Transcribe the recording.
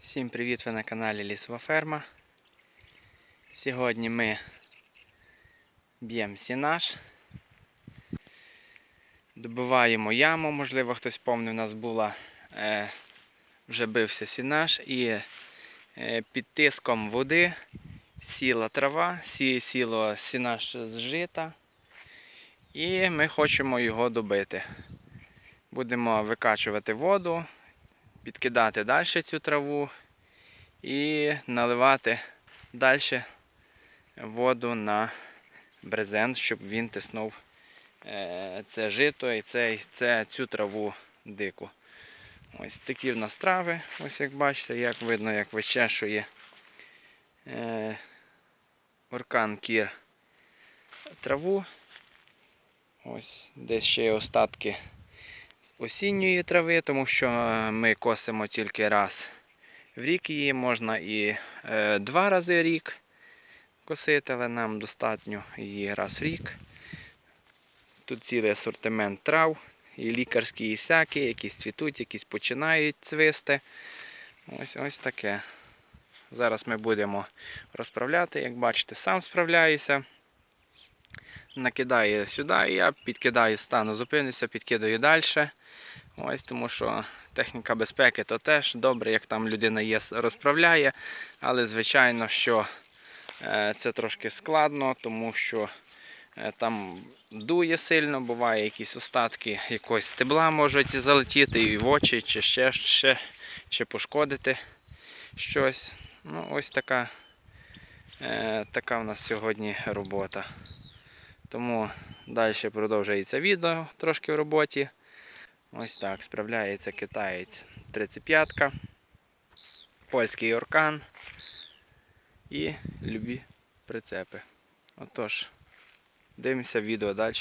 Всім привіт! Ви на каналі Лісова Ферма. Сьогодні ми б'ємо сінаж. Добиваємо яму, можливо, хтось помнив, у нас була е, вже бився сінаж і е, під тиском води сіла трава, сі, сіло сінаж з. І ми хочемо його добити. Будемо викачувати воду, підкидати далі цю траву і наливати далі воду на брезент, щоб він тиснув е, це жито і це, це, цю траву дику. Ось такі в нас трави, ось як бачите, як видно, як вичешує е, оркан кір траву. Ось десь ще є остатки осінньої трави, тому що е, ми косимо тільки раз в рік її, можна і е, два рази в рік косити, але нам достатньо її раз в рік. Тут цілий асортимент трав, і лікарські, і всякі, якісь цвітуть, якісь починають цвисти. Ось ось таке. Зараз ми будемо розправляти, як бачите, сам справляюся. Накидаю сюди, і я підкидаю, стану, зупинюся, підкидаю далі. Ось тому що техніка безпеки то теж добре, як там людина є, розправляє. Але звичайно, що е, це трошки складно, тому що е, там дує сильно, буває якісь остатки якогось стебла можуть залетіти і в очі, чи ще, ще, чи пошкодити щось. Ну, ось така, е, така в нас сьогодні робота. Тому далі продовжується відео трошки в роботі. Ось так справляється китаєць 35-ка, польський оркан і любі прицепи. Отож, дивимося відео далі.